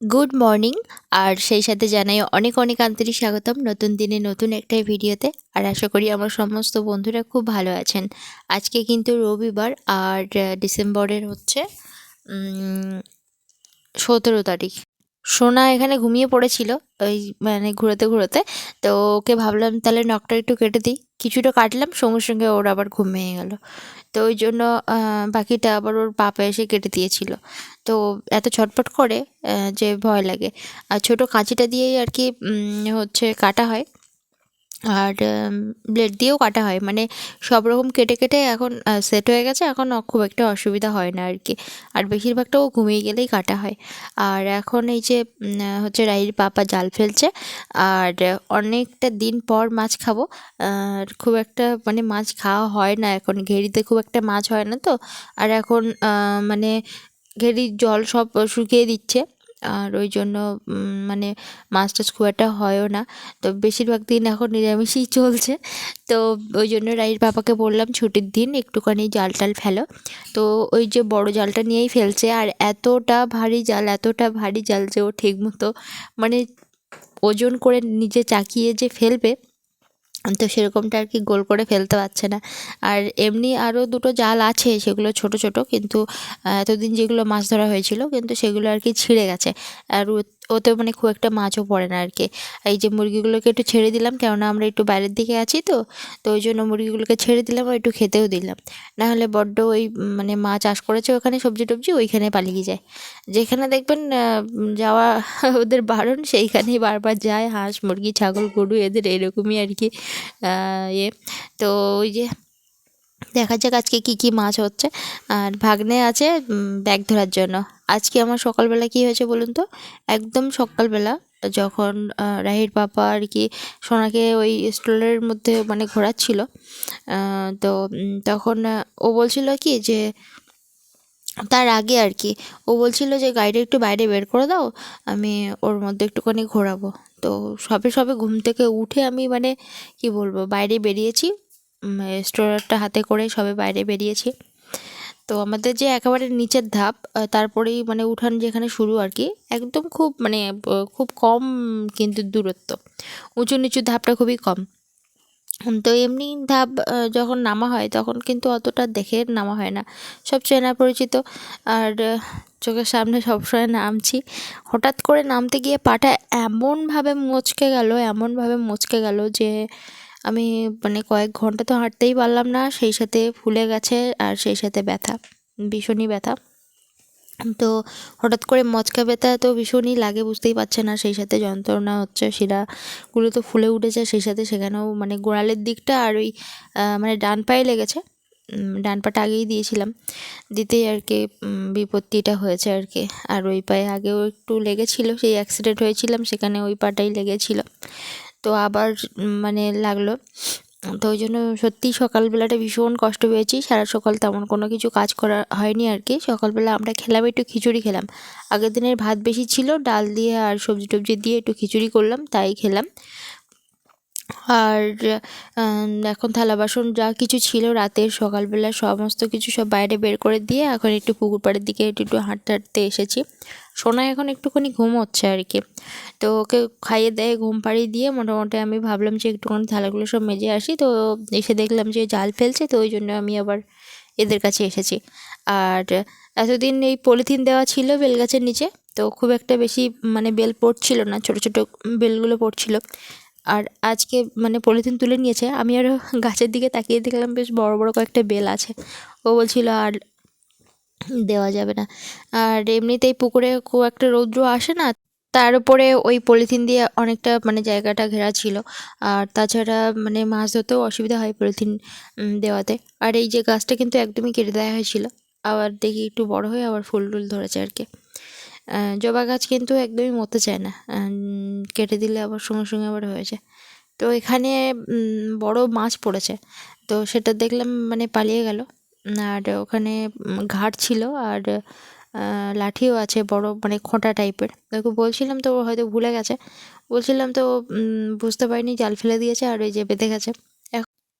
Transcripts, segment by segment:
Good morning, আর সেই সাথে জানাই অনেক অনেক আন্তরিক স্বাগতম নতুন দিনে নতুন একটা ভিডিওতে, আর আশা করি আমার সমস্ত বন্ধুরা খুব ভালো আছেন। আজকে কিন্তু রবিবার, আর ডিসেম্বরের হচ্ছে সতেরো তারিখ। সোনা এখানে ঘুমিয়ে পড়েছিল, ওই মানে ঘুরোতে ঘুরোতে, তো ওকে ভাবলাম তাহলে নখটা একটু কেটে দিই। কিছুটা কাটলাম, সঙ্গে সঙ্গে ওর আবার ঘুম ভেঙে গেল। তো ওই জন্য বাকিটা আবার ওর পাপা এসে কেটে দিয়েছিল। তো এত ছটপট করে যে ভয় লাগে। আর ছোটো কাঁচিটা দিয়েই আর কি হচ্ছে কাটা হয়। আর ব্লেড দিয়েও কাটা হয়। মানে সব রকম কেটে কেটে এখন সেট হয়ে গেছে। এখন খুব একটা অসুবিধা হয় না আর কি আর বেশিরভাগটা ও ঘুমিয়ে গেলেই কাটা হয়। আর এখন এই যে হচ্ছে রাইর পাপা জাল ফেলছে। আর অনেকটা দিন পর মাছ খাব। আর খুব একটা মানে মাছ খাওয়া হয় না এখন। ঘেরিতে খুব একটা মাছ হয় না তো। আর এখন মানে ঘেরির জল সব শুকিয়ে দিচ্ছে। আর ওই জন্য মানে মাছ টাছ খুব একটা হয়ও না। তো বেশিরভাগ দিন এখন নিরামিষই চলছে। তো ওই জন্য রাইর বাবাকে বললাম ছুটির দিন একটুখানি জাল টাল ফেলো। তো ওই যে বড় জালটা নিয়েই ফেলছে আর এতটা ভারী জাল, এতটা ভারী জাল যে ও ঠিক মতো মানে ওজন করে নিজে চাকিয়ে যে ফেলবে তো সেরকমটা আর কি গোল করে ফেলতে পারছে না। আর এমনি আরও দুটো জাল আছে, সেগুলো ছোট ছোট, কিন্তু এতদিন যেগুলো মাছ ধরা হয়েছিল, কিন্তু সেগুলো আর কি ছিঁড়ে গেছে। আর ওতে মানে খুব একটা মাছও পড়ে না আর কি এই যে মুরগিগুলোকে একটু ছেড়ে দিলাম, কেননা আমরা একটু বাইরের দিকে আছি তো তো ওই জন্য মুরগিগুলোকে ছেড়ে দিলাম আর একটু খেতেও দিলাম। নাহলে বড্ড ওই মানে মা চাষ করেছে ওখানে সবজি টবজি, ওইখানে পালিয়ে যায়। যেখানে দেখবেন যাওয়া ওদের বারণ, সেইখানেই বারবার যায় হাঁস, মুরগি, ছাগল, গরু, এদের এরকমই আর কি ইয়ে। তো ওই যে দেখা যাক আজকে কি কি মাছ হচ্ছে। আর ভাগ্নে আছে ব্যাগ ধরার জন্য। আজকে আমার সকালবেলা কি হয়েছে বলুন তো? একদম সকালবেলা যখন রাহির পাপা আর কি সোনাকে ওই স্টলের মধ্যে মানে ঘোরাচ্ছিল তো তখন ও বলছিল কি যে, তার আগে আর কি, ও বলছিল যে, গাড়িটা একটু বাইরে বের করে দাও, আমি ওর মধ্যে একটুখানি ঘোরাবো। তো সবে সবে ঘুম থেকে উঠে আমি মানে কি বলব, বাইরে বেরিয়েছি। স্ট্রোলারটা হাতে করে সবে বাইরে বেরিয়েছি। তো আমাদের যে একেবারে নিচের ধাপ তারপরেই মানে উঠান যেখানে শুরু আর কি, একদম খুব মানে খুব কম কিন্তু দূরত্ব। উঁচু নিচু ধাপটা খুবই কম। তো এমনি ধাপ যখন নামা হয়, তখন কিন্তু অতটা দেখে নামা হয় না। সব চেনা পরিচিত। আর চোখের সামনে সবসময় নামছি। হঠাৎ করে নামতে গিয়ে পাটা এমনভাবে মচকে গেল, এমনভাবে মচকে গেল যে আমি মানে কয়েক ঘণ্টা তো হাঁটতেই পারলাম না, সেই সাথে ফুলে গেছে আর সেই সাথে ব্যথা, ভীষণই ব্যথা। তো হঠাৎ করে মচকা ব্যথা তো ভীষণই লাগে, বুঝতেই পারছে না, সেই সাথে যন্ত্রণা হচ্ছে, শিরাগুলো তো ফুলে উঠেছে, সেই সাথে সেখানেও মানে গোড়ালের দিকটা আর ওই মানে ডান পায়ে লেগেছে ডান পাটা আগেই দিয়েছিলাম, দিতেই আর কি বিপত্তিটা হয়েছে আর কি। আর ওই পায়ে আগেও একটু লেগেছিল, সেই অ্যাক্সিডেন্ট হয়েছিলাম, সেখানে ওই পাটাই লেগেছিল। তো আবার মানে লাগল। তো ওই জন্য সত্যিই সকালবেলাটা ভীষণ কষ্ট পেয়েছি। সারা সকাল তেমন কোনো কিছু কাজ করা হয়নি আর কি সকালবেলা আমরা খেলাম, একটু খিচুড়ি খেলাম। আগের দিনের ভাত বেশি ছিল, ডাল দিয়ে আর সবজি টবজি দিয়ে একটু খিচুড়ি করলাম, তাই খেলাম। আর এখন থালা বাসন যা কিছু ছিল রাতের সকালবেলা সমস্ত কিছু সব বাইরে বের করে দিয়ে এখন একটু পুকুর পাড়ের দিকে একটু একটু হাঁটতে হাঁটতে এসেছি। সোনা এখন একটুখানি ঘুম হচ্ছে আর কি। তো ওকে খাইয়ে দেয় ঘুম পাড়িয়ে দিয়ে মোটামুটি আমি ভাবলাম যে একটুখানি থালাগুলো সব মেজে আসি। তো এসে দেখলাম যে জাল ফেলছে, তো ওই জন্য আমি আবার এদের কাছে এসেছি। আর এতদিন এই পলিথিন দেওয়া ছিল বেলগাছের নিচে, তো খুব একটা বেশি মানে বেল পড়ছিল না, ছোটো ছোটো বেলগুলো পড়ছিল। আর আজকে মানে পলিথিন তুলে নিয়েছে। আমি আরও গাছের দিকে তাকিয়ে দেখলাম বেশ বড় বড় কয়েকটা বেল আছে। ও বলছিল আর দেওয়া যাবে না। আর এমনিতেই পুকুরে খুব একটা রৌদ্র আসে না। তার উপরে ওই পলিথিন দিয়ে অনেকটা মানে জায়গাটা ঘেরা ছিল। আর তাছাড়া মানে মাছ ধরতেও অসুবিধা হয় পলিথিন দেওয়াতে। আর এই যে গাছটা কিন্তু একদমই কেটে দেওয়া হয়েছিল। আবার দেখি একটু বড় হয়ে আবার ফুল টুল ধরেছে আর কি। জবা গাছ কিন্তু একদমই মরতে চায় না। কেটে দিলে আবার সঙ্গে সঙ্গে আবার হয়ে যায়। তো এখানে বড় মাছ পড়েছে। তো সেটা দেখলাম মানে পালিয়ে গেল। আর ওখানে ঘাট ছিল আর লাঠিও আছে বড় মানে খোঁটা টাইপের। ওকে বলছিলাম তো হয়তো ভুলে গেছে। বলছিলাম তো বুঝতে পারিনি, জাল ফেলে দিয়েছে আর ওই যে বেঁধে গেছে।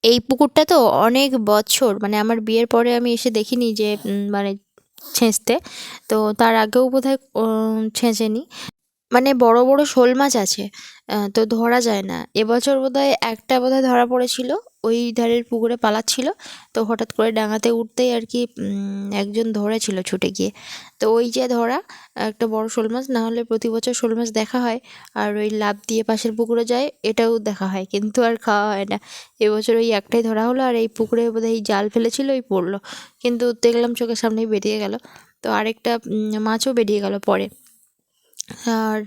এই পুকুরটা তো অনেক বছর মানে আমার বিয়ের পরে আমি এসে দেখিনি যে মানে ছেঁচতে। তো তার আগেও বোধহয় ছেঁচেনি। মানে বড় বড় শোল মাছ আছে তো ধরা যায় না। এবছর বোধহয় একটা বোধহয় ধরা পড়েছিল ওই ধারের পুকুরে পালাচ্ছিল। তো হঠাৎ করে ডাঙাতে উঠতেই আর কি একজন ধরেছিল ছুটে গিয়ে। তো ওই যে ধরা, একটা বড় শোল মাছ, না হলে প্রতি বছর শোল মাছ দেখা হয় আর ওই লাফ দিয়ে পাশের পুকুরে যায়, এটাও দেখা হয়, কিন্তু আর খাওয়া হয় না। এবছর ওই একটাই ধরা হলো আর এই পুকুরে বোধহয় এই জাল ফেলেছিল, ওই পড়ল। কিন্তু দেখলাম চোখের সামনেই বেরিয়ে গেল। তো আরেকটা মাছও বেরিয়ে গেল পরে। আর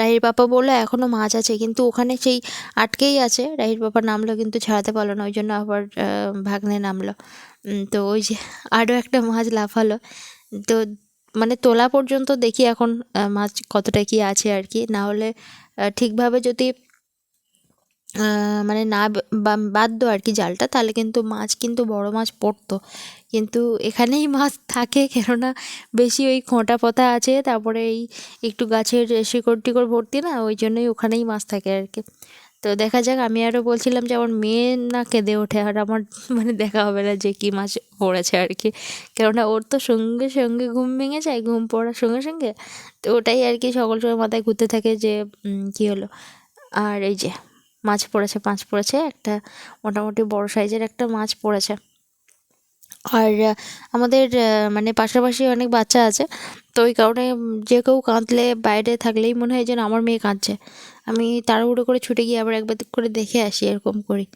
রাহির বাপা বলল এখনও মাছ আছে। কিন্তু ওখানে সেই আটকেই আছে। রাহির পাপা নামলো কিন্তু ছাড়াতে পারল না ওই জন্য আবার ভাগ্নে নামলো। তো ওই যে আরও একটা মাছ লাফালো। তো মানে তোলা পর্যন্ত দেখি এখন মাছ কতটা কি আছে আর কি। না হলে ঠিকভাবে যদি মানে না ব- বা- বাঁধতো আর কি জালটা, তাহলে কিন্তু মাছ কিন্তু বড় মাছ পড়তো। কিন্তু এখানেই মাছ থাকে, কেননা বেশি ওই খোঁটা পথা আছে, তারপরে এই একটু গাছের শিকড় টিকড় ভর্তি না, ওই জন্যই ওখানেই মাছ থাকে আর কি। তো দেখা যাক, আমি আরও বলছিলাম যে আমার মেয়ে না কেঁদে ওঠে, আর আমার মানে দেখা হবে না যে কী মাছ পড়েছে আর কি। কেননা ওর তো সঙ্গে সঙ্গে ঘুম ভেঙে যায়, ঘুম পড়ার সঙ্গে সঙ্গে। তো ওটাই আর কি সকল সময় মাথায় ঘুরতে থাকে যে কী হলো? আর এই যে মাছ পড়েছে মাছ পড়েছে, একটা মোটামুটি বড় সাইজের একটা মাছ পড়েছে। আর আমাদের মানে পাশাপাশি অনেক বাচ্চা আছে, তো ওই কারণে যে কেউ কাঁদলে, বাইরে থাকলেই মনে হয় যেন আমার মেয়ে কাঁদছে। আমি তাড়াহুড়ো করে ছুটে গিয়ে আবার একবার করে দেখে আসি, এরকম করি।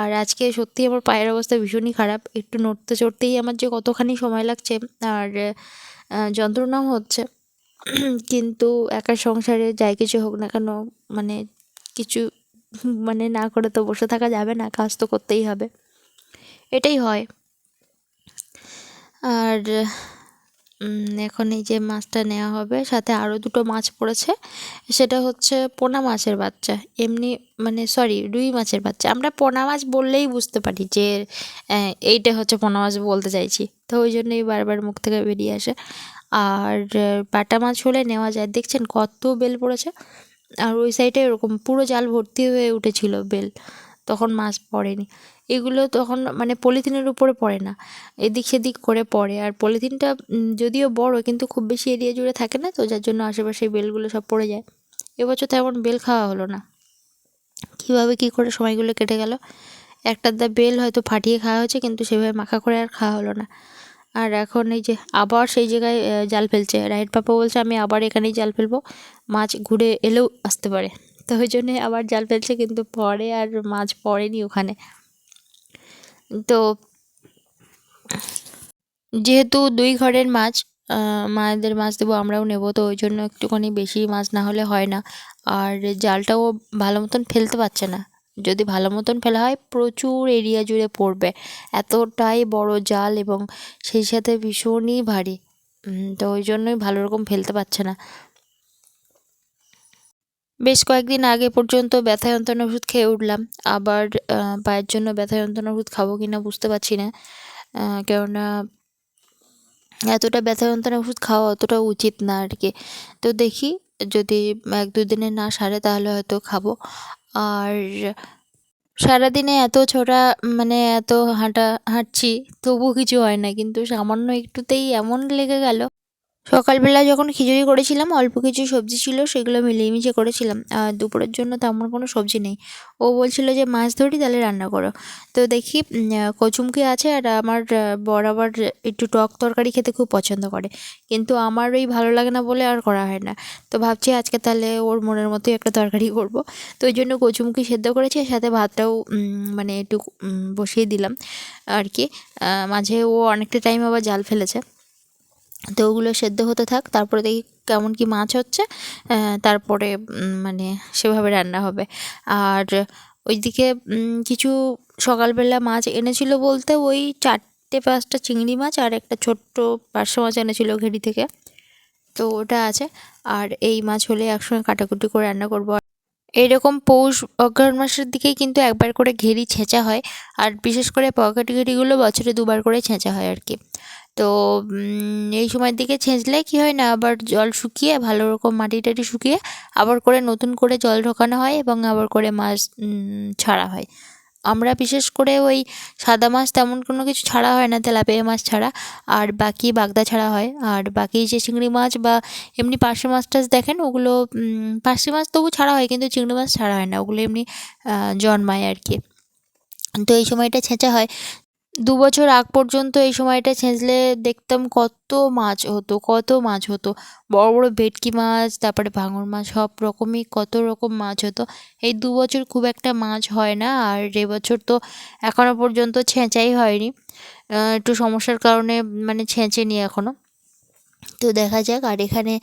আর আজকে সত্যি আমার পায়ের অবস্থা ভীষণই খারাপ, একটু নড়তে চড়তেই আমার যে কতখানি সময় লাগছে, আর যন্ত্রণাও হচ্ছে। কিন্তু একা সংসারে যাই কিছু হোক না কেন মানে কিছু মানে না করে তো বসে থাকা যাবে না, কাজ তো করতেই হবে। এটাই হয়। আর এখন এই যে মাছটা নেওয়া হবে, সাথে আরও দুটো মাছ পড়েছে। সেটা হচ্ছে পোনা মাছের বাচ্চা। এমনি মানে সরি রুই মাছের বাচ্চা। আমরা পোনা মাছ বললেই বুঝতে পারি যে এইটা হচ্ছে পোনা মাছ বলতে চাইছি। তো ওই জন্যই বারবার মুখ থেকে বেরিয়ে আসে। আর, বাটা মাছ হলে নেওয়া যায়। দেখছেন কত বেল পড়েছে? আর ওই সাইডে এরকম পুরো জাল ভর্তি হয়ে উঠেছিল বেল। তখন মাছ পড়েনি। এগুলো তখন মানে পলিথিনের উপরে পড়ে না। এদিক সেদিক করে পড়ে। আর পলিথিনটা যদিও বড় কিন্তু খুব বেশি এরিয়া জুড়ে থাকে না তো, যার জন্য আশেপাশে বেলগুলো সব পড়ে যায়। এবছর তেমন বেল খাওয়া হলো না। কীভাবে কী করে সময়গুলো কেটে গেল? একটা দা বেল হয়তো ফাটিয়ে খাওয়া হয়েছে, কিন্তু সেভাবে মাখা করে আর খাওয়া হলো না। আর এখন এই যে আবার সেই জায়গায় জাল ফেলছে। রাইট পাপা বলছে, আমি আবার এখানেই জাল ফেলব। মাছ ঘুরে এলেও আসতে পারে। তো ওই জন্যে আবার জাল ফেলছে, কিন্তু পরে আর মাছ পড়েনি ওখানে। তো যেহেতু দুই ঘরের মাছ মায়েদের মাছ দেবো, আমরাও নেব, তো ওই জন্য একটুখানি বেশি মাছ না হলে হয় না। আর জালটাও ভালো মতন ফেলতে পারছে না। যদি ভালো মতন ফেলা হয়, প্রচুর এরিয়া জুড়ে পড়বে। এতটাই বড় জাল এবং সেই সাথে ভীষণই ভারী। তো ওই জন্যই ভালো রকম ফেলতে পারছে না। বেশ কয়েকদিন আগে পর্যন্ত ব্যথা যন্ত্রণা ওষুধ খেয়ে উঠলাম। আবার পায়ের জন্য ব্যথা যন্ত্রণা ওষুধ খাব কি না বুঝতে পারছি না। কেননা এতটা ব্যথা যন্ত্রণা ওষুধ খাওয়া অতটা উচিত না আর কি। তো দেখি যদি এক দু দিনে না সারে তাহলে হয়তো খাব। আর সারাদিনে এত ছোটা মানে এত হাঁটা, হাঁটছি, তবুও কিছু হয় না। কিন্তু সামান্য একটুতেই এমন লেগে গেল সকালবেলা যখন খিচুড়ি করেছিলাম, অল্প কিছু সবজি ছিল, সেগুলো মিলিয়ে করেছিলাম। আর দুপুরের জন্য তেমন কোনো সবজি নেই। ও বলছিল যে, মাছ ধরি, তাহলে রান্না করো। তো দেখি কচুমকি আছে আর আমার বরাবর একটু টক তরকারি খেতে খুব পছন্দ করে। কিন্তু আমার ওই ভালো লাগে না বলে আর করা হয় না। তো ভাবছি আজকে তাহলে ওর মনের মতোই একটা তরকারি করব। তো ওই জন্য কচুমকি সেদ্ধ করেছি সাথে ভাতটাও মানে একটু বসিয়ে দিলাম আর কি। মাঝে ও অনেকটা টাইম আবার জাল ফেলেছে। তো ওগুলো সেদ্ধ হতে থাক, তারপরে দেখি কেমন কি মাছ হচ্ছে তারপরে মানে সেভাবে রান্না হবে। আর ওইদিকে কিছু সকালবেলা মাছ এনেছিল বলতে ওই চারটে পাঁচটা চিংড়ি মাছ আর একটা ছোট্ট পার্শে মাছ এনেছিল ঘেরি থেকে। তো ওটা আছে। আর এই মাছ হলে একসঙ্গে কাটাকুটি করে রান্না করব। এইরকম পৌষ অগ্রহায়ণ মাসের দিকেই কিন্তু একবার করে ঘেরি ছেঁচা হয়। আর বিশেষ করে পকেট ঘেরিগুলো বছরে দুবার করে ছেঁচা হয় আর কি। তো এই সময়ের দিকে ছেঁচলে কি হয় না, আবার জল শুকিয়ে ভালো রকম মাটি টাটি শুকিয়ে আবার করে নতুন করে জল ঢোকানো হয় এবং আবার করে মাছ ছাড়া হয়। আমরা বিশেষ করে ওই সাদা মাছ তেমন কোনো কিছু ছাড়া হয় না, তেলাপিয়া মাছ ছাড়া, আর বাকি বাগদা ছাড়া হয়। আর বাকি যে চিংড়ি মাছ বা এমনি পার্শে মাছ টাছ দেখেন, ওগুলো পার্শে মাছ তবু ছাড়া হয়, কিন্তু চিংড়ি মাছ ছাড়া হয় না, ওগুলো এমনি জন্মায় আর কি। তো এই সময়টা ছেঁচা হয়। দু বছর আগ পর্যন্ত এই সময়টা ছেঁচলে দেখতাম কত মাছ হতো, কত মাছ হতো। বড় বড় ভেটকি মাছ, তারপরে ভাঙর মাছ, সব রকমই কত রকম মাছ হতো। এই দু বছর খুব একটা মাছ হয় না, আর এবছর তো এখনও পর্যন্ত ছেঁচাই হয়নি। একটু সমস্যার কারণে মানে ছেঁচেনি এখনও তো দেখা যাক, আর এখানে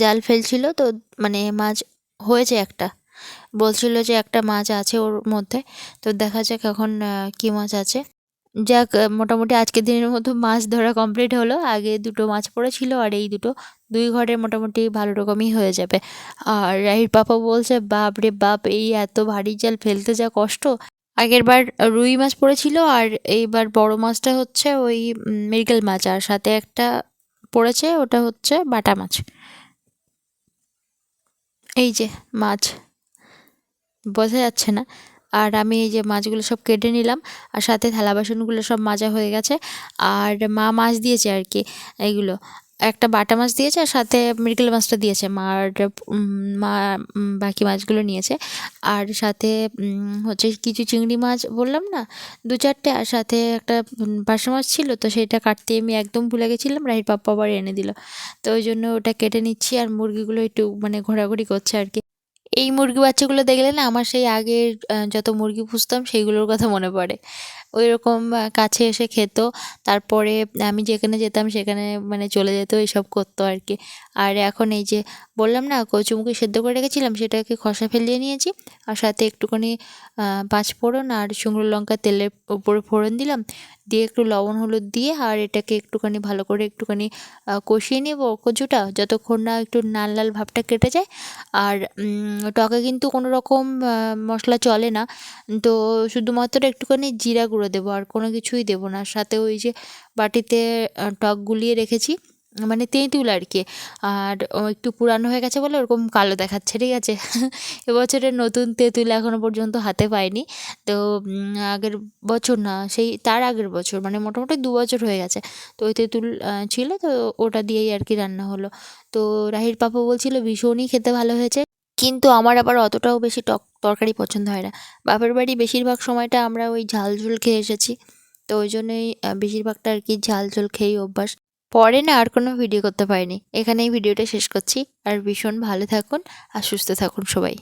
জাল ফেলছিল তো মানে মাছ হয়েছে একটা। বলছিল যে একটা মাছ আছে ওর মধ্যে। তো দেখা যাক এখন কী মাছ আছে। যাক মোটামুটি আজকের দিনের মতো মাছ ধরা কমপ্লিট হলো। আগে দুটো মাছ পড়েছিল আর এই দুটো। দুই ঘরে মোটামুটি ভালো রকমই হয়ে যাবে। আর রাহির পাপা বলছে, বাপ রে বাপ, এই এত ভারী জাল ফেলতে যা কষ্ট। আগের বার রুই মাছ পড়েছিল আর এইবার বড় মাছটা হচ্ছে ওই মৃগেল মাছ। আর সাথে একটা পড়েছে, ওটা হচ্ছে বাটা মাছ। এই যে মাছ। বোঝা যাচ্ছে না। আর আমি এই যে মাছগুলো সব কেটে নিলাম, আর সাথে থালা বাসনগুলো সব মাজা হয়ে গেছে। আর মা মাছ দিয়েছে আর কি, এইগুলো। একটা বাটা মাছ দিয়েছে আর সাথে মৃগেল মাছটা দিয়েছে। মার মা বাকি মাছগুলো নিয়েছে। আর সাথে হচ্ছে কিছু চিংড়ি মাছ বললাম না, দু চারটে। আর সাথে একটা পার্শে মাছ ছিল, তো সেটা কাটতে আমি একদম ভুলে গেছিলাম। রাহির পাপ্পা আবার এনে দিল। তো ওই জন্য ওটা কেটে নিচ্ছি, আর মুরগিগুলো একটু মানে ঘোরাঘুরি করছে আর কি। এই মুরগি বাচ্চাগুলো দেখলে না আমার সেই আগের যত মুরগি পুষতাম সেইগুলোর কথা মনে পড়ে। ওই রকম কাছে এসে খেত। তারপরে আমি যেখানে যেতাম সেখানে মানে চলে যেত এইসব করতো আর কি আর এখন এই যে বললাম না, কচুমুখি সেদ্ধ করে রেখেছিলাম, সেটাকে খসা ফেলিয়ে নিয়েছি। আর সাথে একটুখানি পাঁচ ফোড়ন আর শুকনো লঙ্কা তেলের উপরে ফোড়ন দিলাম। দিয়ে একটু লবণ, হলুদ দিয়ে আর এটাকে একটুখানি ভালো করে একটুখানি কষিয়ে নেব কচুটা যতক্ষণ না একটু লাল লাল ভাবটা কেটে যায়। আর টকে কিন্তু কোনো রকম মশলা চলে না। তো শুধুমাত্র একটুখানি জিরা গুঁড়ো দেবো আর কোনো কিছুই দেবো না। সাথে ওই যে বাটিতে টক গুলিয়ে রেখেছি। মানে তেঁতুল আর কি। আর একটু পুরানো হয়ে গেছে বলে ওরকম কালো দেখাচ্ছে, ঠিক আছে? এবছরের নতুন তেঁতুল এখনও পর্যন্ত হাতে পাইনি তো আগের বছর না, সেই, তার আগের বছর মানে মোটামুটি দু বছর হয়ে গেছে। তো ওই তেঁতুল ছিল, তো ওটা দিয়েই আর কি রান্না হলো। তো রাহির পাপা বলছিল ভীষণই খেতে ভালো হয়েছে, কিন্তু আমার আবার অতটাও বেশি টক, তরকারি পছন্দ হয় না। বাপের বাড়ি বেশিরভাগ সময়টা আমরা ওই ঝাল ঝোল খেয়ে এসেছি। তো ওই জন্যই বেশিরভাগটা আর কি ঝাল ঝোল খেয়েই অভ্যাস। পরে না আর কোনো ভিডিও করতে পারিনি। এখানেই ভিডিওটা শেষ করছি। আর ভীষণ ভালো থাকুন আর সুস্থ থাকুন সবাই।